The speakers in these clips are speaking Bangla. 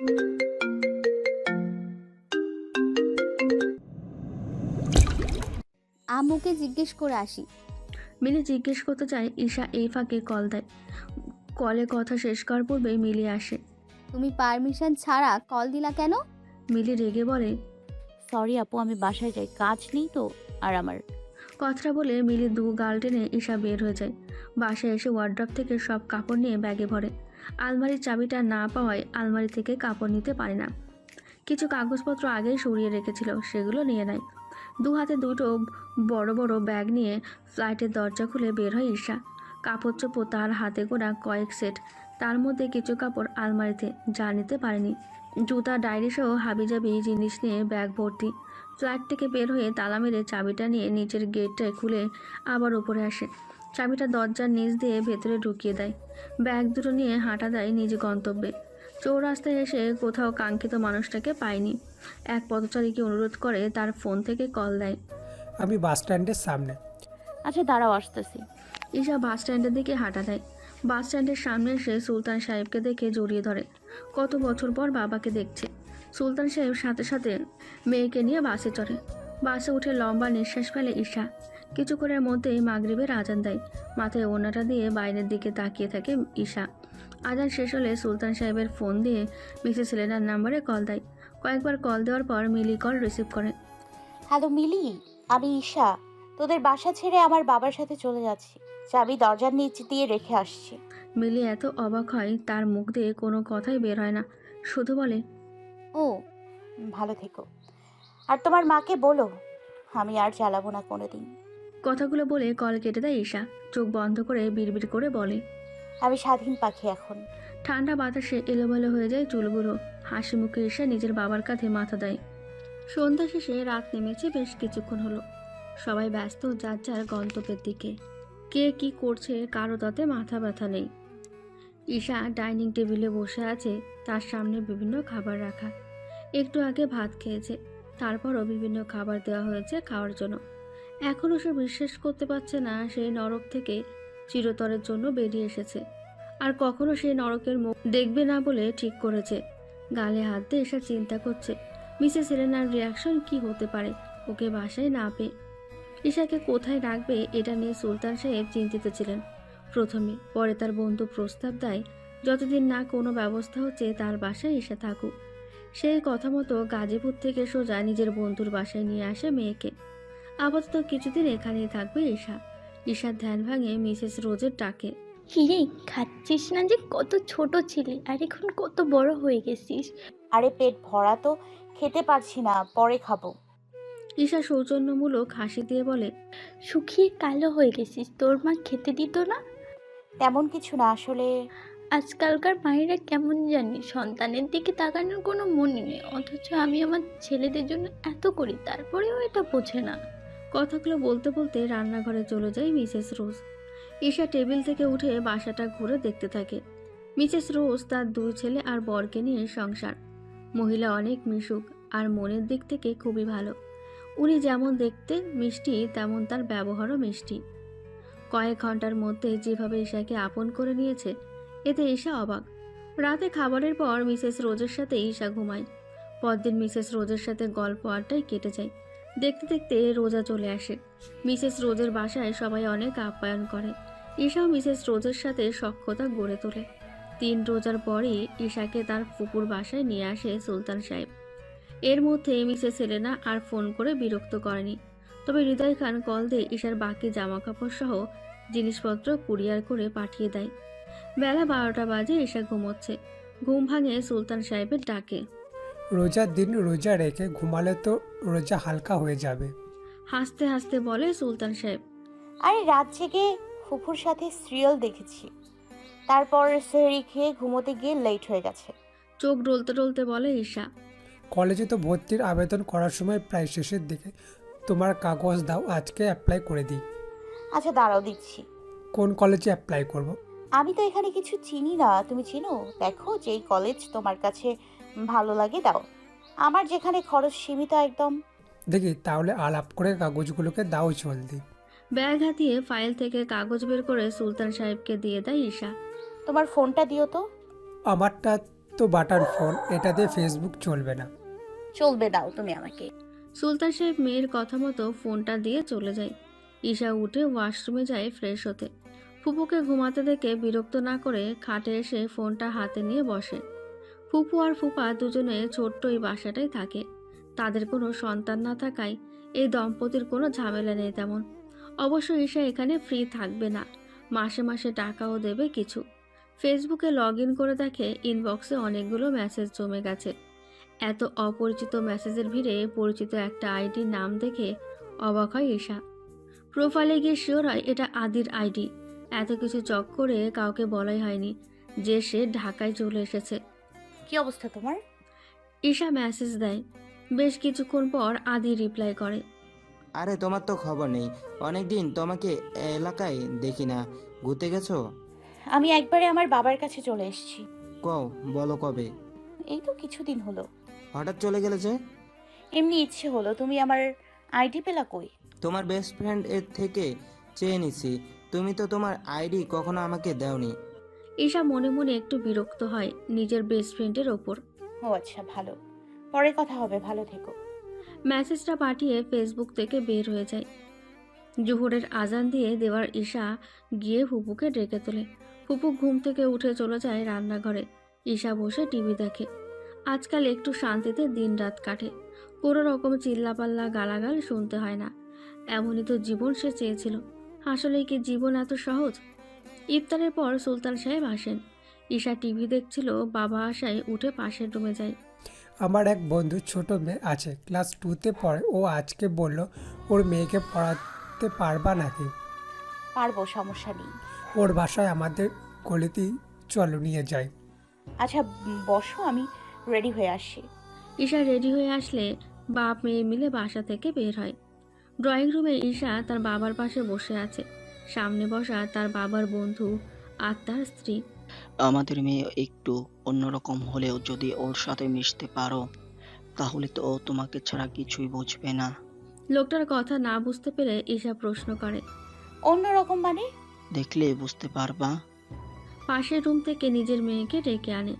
আম্মুকে জিজ্ঞেস করে আসি। মিলি জিজ্ঞেস করতে চায় ঈশা এই ফাঁকে কল দেয়। কলে কথা শেষ করার পূর্বেই মিলি আসে। তুমি পারমিশন ছাড়া কল দিলা কেন? মিলি রেগে বলে সরি আপু আমি বাসায় যাই। কাজ নেই তো আর আমার কথাটা বলে মিলি দু গাল টেনে ঈশা বের হয়ে যায়। বাসায় এসে ওয়ার্ড্রপ থেকে সব কাপড় নিয়ে ব্যাগে ভরে। আলমারির চাবিটা না পাওয়ায় আলমারি থেকে কাপড় নিতে পারে না। কিছু কাগজপত্র আগেই সরিয়ে রেখেছিল, সেগুলো নিয়ে নেয়। দু হাতে দুটো বড় বড় ব্যাগ নিয়ে ফ্লাইটের দরজা খুলে বের হয় ঈশা কাপড় চোপড় তার হাতে গোড়া কয়েক সেট, তার মধ্যে কিছু কাপড় আলমারিতে যা নিতে পারেনি। জুতা ডায়েরি সহ হাবিজাবি জিনিস নিয়ে ব্যাগ ভর্তি। ফ্ল্যাট থেকে বের হয়ে তালা মেরে চাবিটা নিয়ে নিচের গেটটা খুলে আবার উপরে আসে। চাবিটা দরজার নিচ দিয়ে ভেতরে ঢুকিয়ে দেয়। ব্যাগ দুটো নিয়ে হাঁটা দেয় নিজ গন্তব্যে। চৌরাস্তায় এসে কোথাও কাঙ্ক্ষিত মানুষটাকে পায়নি। এক পথচারীকে অনুরোধ করে তার ফোন থেকে কল দেয়। আমি বাস স্ট্যান্ডের সামনে। আচ্ছা দাঁড়াও আসতেছি। ঈশা বাস স্ট্যান্ডের দিকে হাঁটা দেয়। বাস স্ট্যান্ডের সামনে এসে সুলতান সাহেবকে দেখে জড়িয়ে ধরে। কত বছর পর বাবাকে দেখছে। সুলতান সাহেব সাথে সাথে মেয়েকে নিয়ে বাসে চড়ে। বাসে উঠে লম্বা নিঃশ্বাস ফেলে ঈশা। কিছুক্ষণের মধ্যেই মাগরিবের আজান দেয়। মাথায় ওনাটা দিয়ে বাইরের দিকে তাকিয়ে থাকে ঈশা। আজান শেষ হলে সুলতান সাহেবের ফোন দিয়ে মিসেস সেলেনার নাম্বারে কল দেয়। কয়েকবার কল দেওয়ার পর মিলি কল রিসিভ করে। হ্যালো মিলি আমি ঈশা। তোদের বাসা ছেড়ে আমার বাবার সাথে চলে যাচ্ছি। চাবি দরজার নিচ দিয়ে রেখে আসছি। মিলি এত অবাক হয় তার মুখ দিয়ে কোনো কথাই বের হয় না। শুধু বলে ও ভালো থেকো। আর তোমার মাকে বলো আমি আর চালাবো না কোনোদিন। কথাগুলো বলে কল কেটে দেয় ঈশা। চোখ বন্ধ করে বিড়বিড় করে বলে আমি স্বাধীন পাখি এখন। ঠান্ডা বাতাসে এলোমেলো হয়ে যায় চুলগুলো। হাসি মুখে ঈশা নিজের বাবার কাঁধে মাথা দেয়। সন্ধ্যা শেষে রাত নেমেছে বেশ কিছুক্ষণ হলো। সবাই ব্যস্ত যার যার গন্তব্যের দিকে। কে কি করছে কারও তাতে মাথা ব্যথা নেই। ঈশা ডাইনিং টেবিলে বসে আছে তার সামনে বিভিন্ন খাবার রাখা। একটু আগে ভাত খেয়েছে। তারপরও বিভিন্ন খাবার দেওয়া হয়েছে খাওয়ার জন্য। এখনও সে বিশ্বাস করতে পারছে না সেই নরক থেকে চিরতরের জন্য বেরিয়ে এসেছে। আর কখনো সেই নরকের মুখ দেখবে না বলে ঠিক করেছে। গালে হাত দিয়ে এসে চিন্তা করছে। মিসেস এলেনার রিয়াকশন কি হতে পারে? ওকে বাসায় না পেয়ে। ঈশাকে কোথায় রাখবে এটা নিয়ে সুলতান সাহেব চিন্তিত ছিলেন। প্রথমে পরে তার বন্ধু প্রস্তাব দেয়, যতদিন না কোনো ব্যবস্থা হচ্ছে তার বাসায় ঈশা থাকুক। সেই কথা মতো গাজীপুর থেকে সোজা নিজের বন্ধুর বাসায় নিয়ে আসে মেয়েকে। আপাতত কিছুদিন এখানেই থাকবে ঈশা। ঈশার ধ্যান ভাঙে মিসেস রোজের ডাকে। কিরে খাচ্ছিস না যে কত ছোট ছিলি আর এখন কত বড় হয়ে গেছিস? আরে পেট ভরা তো খেতে পারছি না পরে খাব। ঈশা সৌজন্যমূলক হাসি দিয়ে বলে শুকিয়ে কালো হয়ে গেছিস তোর মা খেতে দিত না? তেমন কিছু না আসলে। আজকালকার মায়েরা কেমন জানি সন্তানের দিকে তাকানোর কোনো মনে নেই, অথচ আমি আমার ছেলেদের জন্য এত করি, তারপরেও এটা বোঝে না। কথাগুলো বলতে বলতে রান্নাঘরে চলে যায় মিসেস রোজ। ঈশা টেবিল থেকে উঠে বাসাটা ঘুরে দেখতে থাকে। মিসেস রোজ তার দুই ছেলে আর বরকে নিয়ে সংসার। মহিলা অনেক মিশুক আর মনের দিক থেকে খুবই ভালো। উনি যেমন দেখতে মিষ্টি, তেমন তার ব্যবহারও মিষ্টি। কয়েক ঘণ্টার মধ্যে যেভাবে ঈশাকে আপন করে নিয়েছে এতে ঈশা অবাক। রাতে খাবারের পর মিসেস রোজের সাথে ঈশা ঘুমায়। পরদিন মিসেস রোজের সাথে গল্প আড্ডায় কেটে যায়। দেখতে দেখতে রোজা চলে আসে। মিসেস রোজের বাসায় সবাই অনেক আপ্যায়ন করে। ঈশাও মিসেস রোজের সাথে সখ্যতা গড়ে তোলে। তিন রোজার পরই ঈশাকে তার ফুপুর বাসায় নিয়ে আসে সুলতান সাহেব। এর মধ্যে মিসেস এলেনা আর ফোন করে বিরক্ত করেনি। তবে হৃদয় খান কল দিয়ে ঈশার বাকি জামা কাপড় সহ জিনিসপত্র কুরিয়ার করে পাঠিয়ে দেয়। বেলা বারোটা বাজে ঈশা ঘুমোচ্ছে। ঘুম ভাঙে সুলতান সাহেবের ডাকে। রোজার দিন রোজা রেখে ঘুমালে তো রোজা হালকা হয়ে যাবে। হাসতে হাসতে বলে সুলতান সাহেব। আরে রাত জেগে ফুফুর সাথে সিরিয়াল দেখেছি। তারপর সেহরি খেয়ে ঘুমোতে গিয়ে লেট হয়ে গেছে। চোখ ডলতে ডলতে বলে ঈশা। কলেজে তো ভর্তির আবেদন করার সময় প্রায় শেষের দিকে তোমার কাগজ দাও আজকে অ্যাপ্লাই করে দিই। আচ্ছা দাঁড়াও দিচ্ছি। কোন কলেজে অ্যাপ্লাই করব। আমি তো এখানে কিছু চিনি না তুমি চিনো? দেখো যেই কলেজ তোমার কাছে ভালো লাগে দাও। আমার যেখানে খরচ সীমিত একদম। দেখি তাহলে আলাপ করে কাগজগুলোকে দাও জলদি। ব্যাগ হাতিয়ে ফাইল থেকে কাগজ বের করে সুলতান সাহেবকে দিয়ে দেয় ঈশা। তোমার ফোনটা দিও তো। আমারটা তো বাটন ফোন এটা দিয়ে ফেসবুক চলবে না। চলবে দাও তুমি আমাকে। সুলতান সাহেব মেয়ের কথা মতো ফোনটা দিয়ে চলে যায়। ঈশা উঠে ওয়াশরুমে যায় ফ্রেশ হতে। ফুপুকে ঘুমাতে দেখে বিরক্ত না করে খাটে এসে ফোনটা হাতে নিয়ে বসে। ফুপু আর ফুপা দুজনে ছোট্ট এই বাসাটাই থাকে। তাদের কোনো সন্তান না থাকায় এই দম্পতির কোনো ঝামেলা নেই তেমন। অবশ্য ঈশা এখানে ফ্রি থাকবে না। মাসে মাসে টাকাও দেবে কিছু। ফেসবুকে লগ ইন করে দেখে ইনবক্সে অনেকগুলো মেসেজ জমে গেছে। এত অপরিচিত মেসেজের ভিড়ে পরিচিত একটা আইডির নাম দেখে অবাক হয় ঈশা। প্রোফাইলে গিয়ে শিওর হয় এটা আদির আইডি এত কিছু চক করে কাউকে বলাই হয়নি যে সে ঢাকায় চলে এসেছে। কি অবস্থা তোমার? ঈশা মেসেজ দেয়। বেশ কিছুক্ষণ পর আদি রিপ্লাই করে। আরে তোমার তো খবর নেই। অনেকদিন তোমাকে এলাকায় দেখি না। ঘুরতে গেছো? আমি একবারে আমার বাবার কাছে চলে এসেছি। কও বলো কবে? এই তো কিছুদিন হলো। হঠাৎ চলে গেলে যে? এমনি ইচ্ছে হলো। তুমি আমার আইডি পেলা কই? তোমার বেস্ট ফ্রেন্ড এর থেকে চেয়ে নিছি। তুমি তো তোমার আইডি কখনো আমাকে দাওনি। ঈশা মনে মনে একটু বিরক্ত হয় নিজের বেস্ট ফ্রেন্ডের ওপর। ও আচ্ছা ভালো। পরে কথা হবে ভালো থেকো। মেসেজটা পাঠিয়ে ফেসবুক থেকে বের হয়ে যায়। জোহরের আজান দিয়ে দেওয়ার ঈশা গিয়ে ফুপুকে ডেকে তোলে। ফুপু ঘুম থেকে উঠে চলে যায় রান্নাঘরে। ঈশা বসে টিভি দেখে। আজকাল একটু শান্তিতে দিন রাত কাটে। কোনো রকম চিল্লাপাল্লা গালাগাল শুনতে হয় না। এমনই তো জীবন সে চেয়েছিল। আসলে কি জীবন এত সহজ? ইফতারের পর সুলতান সাহেব আসেন। ঈশা টিভি দেখছিল বাবা আশায় উঠে পাশের রুমে যায়। আমার এক বন্ধু ছোট মেয়ে আছে ক্লাস টুতে পড়ে। ও আজকে বলল ওর মেয়েকে পড়াতে পারবা নাকি? পারব সমস্যা নেই। ওর বাসায় আমাদের গলিতেই চলো নিয়ে যাই। আচ্ছা বসো আমি রেডি হয়ে আসছি। ঈশা রেডি হয়ে আসলে বাপ মেয়ে মিলে বাসা থেকে বের হয়। ড্রয়িং রুমে ঈশা তার বাবার পাশে বসে আছে। সামনে বসা তার বাবার বন্ধু আর তার স্ত্রী। আমাদের মেয়ে একটু অন্যরকম হলেও যদি ওর সাথে মিশতে পারো তাহলে তো ও তোমাকে ছাড়া কিছুই বুঝবে না। লোকটার কথা না বুঝতে পেরে ঈশা প্রশ্ন করে। অন্যরকম মানে? দেখলে বুঝতে পারবা। পাশের রুম থেকে নিজের মেয়েকে ডেকে আনে।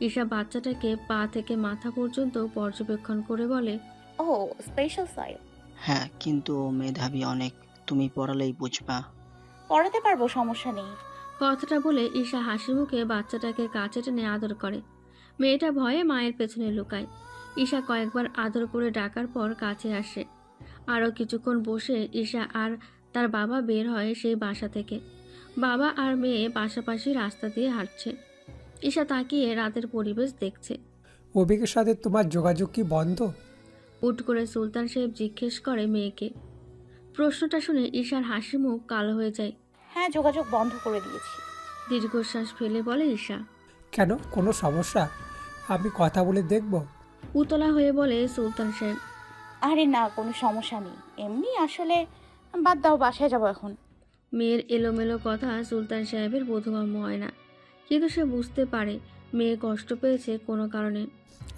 ঈশা বাচ্চাটাকে পা থেকে মাথা পর্যন্ত পর্যবেক্ষণ করে বলে ও স্পেশাল সাইড হ্যাঁ কিন্তু ও মেধাবী অনেক। তুমি পড়ালেই বুঝবা। পড়াতে পারব সমস্যা নেই। কথাটা বলে ঈশা হাসি মুখে বাচ্চাটাকে কাছে টেনে আদর করে। মেয়েটা ভয়ে মায়ের পেছনে লুকায়। ঈশা কয়েকবার আদর করে ডাকার পর কাছে আসে। আরও কিছুক্ষণ বসে ঈশা আর তার বাবা বের হয় সেই বাসা থেকে। বাবা আর মেয়ে পাশাপাশি রাস্তা দিয়ে হাঁটছে। ঈশা তাকিয়ে রাতের পরিবেশ দেখছে। অভিকের সাথে তোমার যোগাযোগ কি বন্ধ? উট করে সুলতান সাহেব জিজ্ঞেস করে মেয়েকে। প্রশ্নটা শুনে ঈশার হাসি মুখ কালো হয়ে যায়। হ্যাঁ যোগাযোগ বন্ধ করে দিয়েছি। দীর্ঘশ্বাস ফেলে বলে ঈশা। কেন? কোনো সমস্যা? আমি কথা বলে দেখব। উতলা হয়ে বলে সুলতান সাহেব। আরে না কোনো সমস্যা নেই। এমনি আসলে বাদ দাও বাসায় যাব এখন। মেয়ের এলোমেলো কথা সুলতান সাহেবের বোধগম্য হয় না। কিন্তু সে বুঝতে পারে মেয়ে কষ্ট পেয়েছে কোনো কারণে।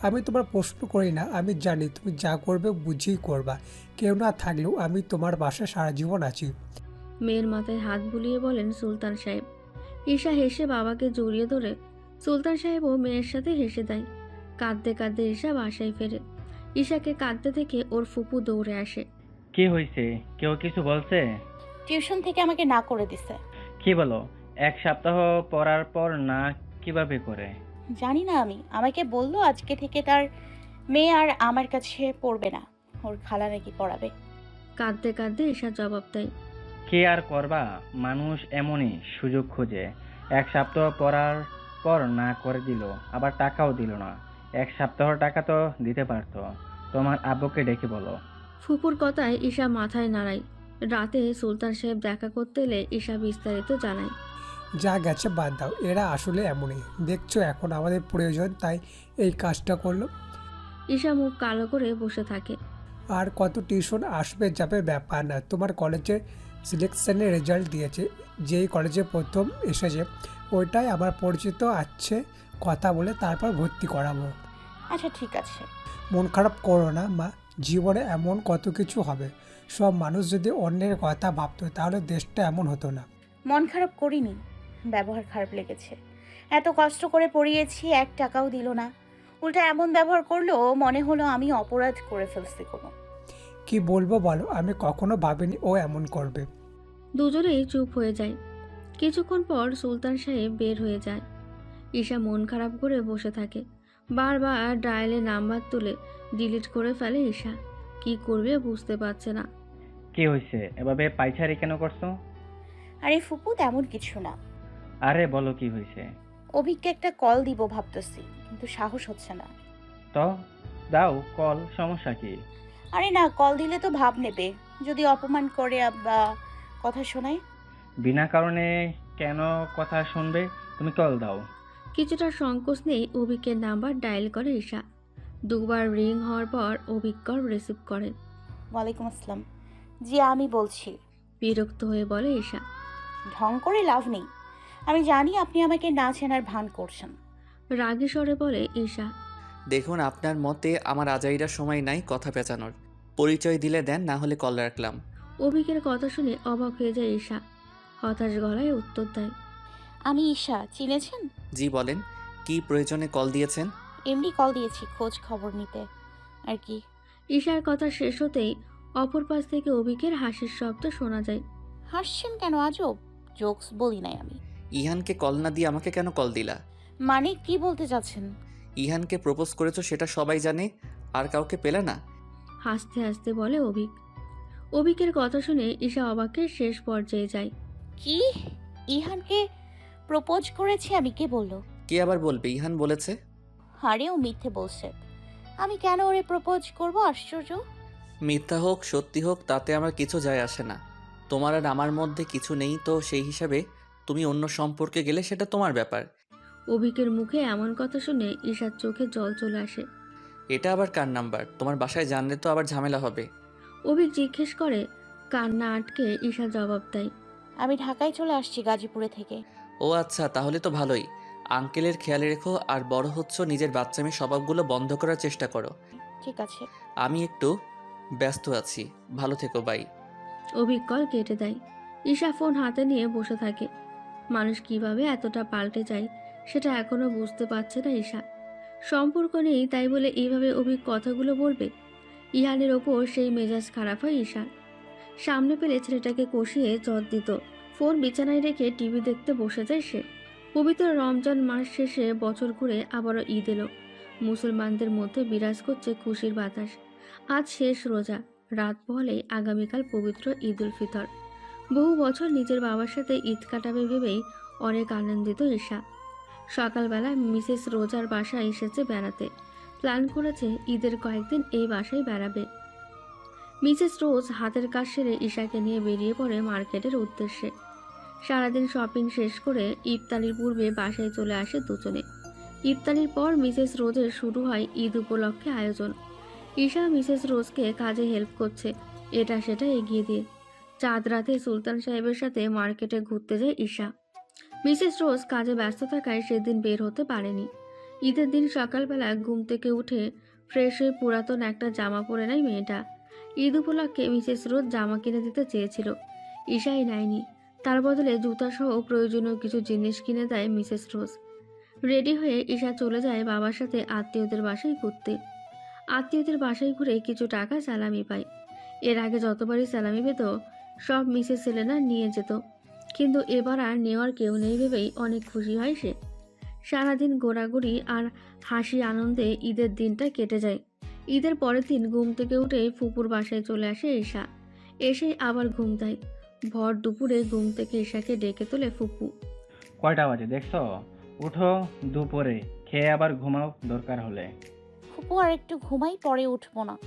আমি তোমার প্রশ্ন করি না আমি জানি তুমি যা করবে বুঝেই করবা। কেউ না থাকলেও আমি তোমার বাসায় সারা জীবন আছি। মেয়ের মাথায় হাত বুলিয়ে বলেন সুলতান সাহেব। ঈশা হেসে বাবাকে জড়িয়ে ধরে। সুলতান সাহেবও মেয়ের সাথে হেসে দেয়। কাঁদতে কাঁদতে ঈশা বাসায় ফেরে। ঈশাকে কাঁদতে থেকে ওর ফুপু দৌড়ে আসে। কি হয়েছে? কেউ কিছু বলছে? টিউশন থেকে আমাকে না করে দিছে। কি বলো? এক সপ্তাহ পড়ার পর না কীভাবে করে? জানি না আমি। আমাকে বলল আজকে থেকে তার মেয়ে আর আমার কাছে পড়বে না। ওর খালা নাকি পড়াবে। কাঁদতে কাঁদতে ঈশা জবাব দেয়। কে আর করবা? মানুষ এমনই সুযোগ খোঁজে। এক সপ্তাহ পড়ার পর না করে দিল আবার টাকাও দিল না। এক সপ্তাহ টাকা তো দিতে পারতো। তোমার আব্বুকে ডেকে বলো। ফুপুর কথায় ঈশা মাথায় নাড়ায়। রাতে সুলতান সাহেব দেখা করতে এলে ঈশা বিস্তারিত জানায়। যা গেছে বাদ দাও। এরা আসলে এমনই। দেখছ এখন আমাদের প্রয়োজন তাই এই কাজটা করল। ঈশা মুখ কালো করে বসে থাকে। আর কত টিউশন আসবে যাবে ব্যাপার না। তোমার কলেজে সিলেকশনের রেজাল্ট দিয়েছে। যেই কলেজে প্রথম এসেছে ওইটাই আমার পরিচিত আছে কথা বলে তারপর ভর্তি করাবো। আচ্ছা ঠিক আছে। মন খারাপ করো না মা। জীবনে এমন কত কিছু হবে। সব মানুষ যদি অন্যের কথা ভাবতো তাহলে দেশটা এমন হতো না। মন খারাপ করিনি। ব্যবহার খারাপ লেগেছে। এত কষ্ট করে পড়িয়েছি এক টাকাও দিল না। উল্টা এমন ব্যবহার করল মনে হলো আমি অপরাধ করে ফেলছি কোনো। কি বলব বলো আমি কখনো ভাবিনি ও এমন করবে। দুজনেই চুপ হয়ে যায়। কিছুক্ষণ পর সুলতান সাহেব বের হয়ে যায়। ঈশা মন খারাপ করে বসে থাকে। বারবার ডায়ালে নাম্বার তুলে ডিলিট করে ফেলে ঈশা। কি করবে বুঝতে পারছে না। কি হয়েছে এভাবে পাইচারি কেন করছ? আরে ফুপু তেমন কিছু না। আরে বলো কি হয়েছে? অভিককে একটা কল দিব ভাবতেছি কিন্তু সাহস হচ্ছে না। তো? দাও কল সমস্যা কি? আরে না কল দিলে তো ভাব নেবে। যদি অপমান করে বা কথা শোনায়। বিনা কারণে কেন কথা শুনবে? তুমি কল দাও। কিছুটা সংকোচ নেই অভিকের নাম্বার ডায়াল করে ঈশা। দুবার রিং হওয়ার পর অভিক কল রিসিভ করেন ওয়ালাইকুম আসসালাম। জি আমি বলছি। বিরক্ত হয়ে বলে ঈশা। ঢং করে লাভ নেই। আমি জানি আপনি আমাকে না চেনার ভান করছেন। রাগী স্বরে বলে ঈশা। দেখুন আপনার মতে আমার আজাইরা সময় নাই কথা পেঁচানোর। পরিচয় দিলে দেন না হলে কল রাখলাম। অভিকের কথা শুনে অবাক হয়ে যায় ঈশা। হতাশ গলায় উত্তর দেয়। আমি ঈশা চিনেছেন? জি বলেন। কি প্রয়োজনে কল দিয়েছেন? এমনি কল দিয়েছি খোঁজ খবর নিতে। আর কি? ঈশার কথা শেষ হতেই অপর পাশ থেকে অভিকের হাসির শব্দ শোনা যায়। হাসছেন কেন আজব? জোকস বলি নাই আমি। ইহানকে কল না দিয়ে আমাকে কেন কল দিলা? মানে কি বলতে চাচ্ছেন? ইহানকে প্রপোজ করেছ সেটা সবাই জানে আর কাউকে পেলে না? হাসতে হাসতে বলে অভিক। অভিকের কথা শুনে ঈশা অবাকের শেষ পর্যায়ে যায়। কি? ইহানকে প্রপোজ করেছি আমি কে বলল? কে আবার বলবে? ইহান বলেছে। আরে ও মিথ্যে বলছে। আমি কেন ওরে প্রপোজ করব? আশ্চর্য। মিথ্যা হোক সত্যি হোক তাতে আমার কিছু যায় আসে না। তোমার আর আমার মধ্যে কিছু নেই তো সেই হিসাবে তুমি অন্য সম্পর্কে গেলে সেটা তোমার ব্যাপার। অভিকের মুখে এমন কথা শুনে ঈশার চোখে জল চলে আসে। এটা আবার কার নাম্বার? তোমার বাসায় জানলে তো আবার ঝামেলা হবে। অভিক জিজ্ঞেস করে কান্না আটকে ঈশা জবাব দেয়। আমি ঢাকায় চলে আসছি গাজীপুরে থেকে। ও আচ্ছা তাহলে তো ভালোই। আঙ্কেলের খেয়াল রেখো আর বড় হচ্ছ নিজের বাচ্চামি স্বভাবগুলো বন্ধ করার চেষ্টা করো। ঠিক আছে। আমি একটু ব্যস্ত আছি। ভালো থেকো বাই। অভিক কল কেটে দেয়। ঈশা ফোন হাতে নিয়ে বসে থাকে। মানুষ কীভাবে এতটা পাল্টে যায় সেটা এখনও বুঝতে পারছে না ঈশা। সম্পর্ক নেই, তাই বলে এইভাবে অভিক কথাগুলো বলবে? ইহানের ওপর সেই মেজাজ খারাপ হয় ঈশার। সামনে পেলে ছেলেটাকে কষিয়ে জট দিত। ফোন বিছানায় রেখে টিভি দেখতে বসে যায় সে। পবিত্র রমজান মাস শেষে বছর ঘুরে আবারও ঈদ এলো। মুসলমানদের মধ্যে বিরাজ করছে খুশির বাতাস। আজ শেষ রোজা, রাত পহলে আগামীকাল পবিত্র ঈদ উল ফিতর। বহু বছর নিজের বাবার সাথে ঈদ কাটাবে ভেবেই অনেক আনন্দিত ঈশা। সকালবেলা মিসেস রোজার বাসায় এসেছে বেড়াতে। প্ল্যান করেছে ঈদের কয়েকদিন এই বাসায় বেড়াবে। মিসেস রোজ হাতের কাজ সেরে ঈশাকে নিয়ে বেরিয়ে পড়ে মার্কেটের উদ্দেশ্যে। সারাদিন শপিং শেষ করে ইফতারির পূর্বে বাসায় চলে আসে দুজনে। ইফতারির পর মিসেস রোজের শুরু হয় ঈদ উপলক্ষে আয়োজন। ঈশা মিসেস রোজকে কাজে হেল্প করছে, এটা সেটা এগিয়ে দিয়ে। চাঁদ রাতে সুলতান সাহেবের সাথে মার্কেটে ঘুরতে যায় ঈশা। মিসেস রোজ কাজে ব্যস্ত থাকায় সেদিন বের হতে পারেনি। ঈদের দিন সকালবেলা ঘুম থেকে উঠে ফ্রেশ হয়ে পুরাতন একটা জামা পরে নেয় মেয়েটা। ঈদ উপলক্ষে মিসেস রোজ জামা কিনে দিতে চেয়েছিল। ঈশাই নেয়নি। তার বদলে জুতাসহ প্রয়োজনীয় কিছু জিনিস কিনে দেয় মিসেস রোজ। রেডি হয়ে ঈশা চলে যায় বাবার সাথে আত্মীয়দের বাসায় ঘুরতে। আত্মীয়দের বাসায় ঘুরে কিছু টাকা স্যালামি পায়। এর আগে যতবারই স্যালামি পেত সব মিসেস সেলেনা নিয়ে যেত। কিন্তু এবার আর নেওয়ার কেউ নেই ভেবেই অনেক খুশি হয় সে। সারাদিন ঘোরাঘুরি আর হাসি আনন্দে ঈদের দিনটা কেটে যায়। ঈদের পরের দিন ঘুম থেকে উঠে ফুপুর বাসায় চলে আসে ঈশা। এসে আবার ঘুম দেয়। ভর দুপুরে ঘুম থেকে ঈশাকে ডেকে তোলে ফুপু। কয়টা বাজে দেখছ? উঠো দুপুরে খেয়ে আবার ঘুমাও দরকার হলে। ফুপু আর একটু ঘুমাই পরে উঠবো না।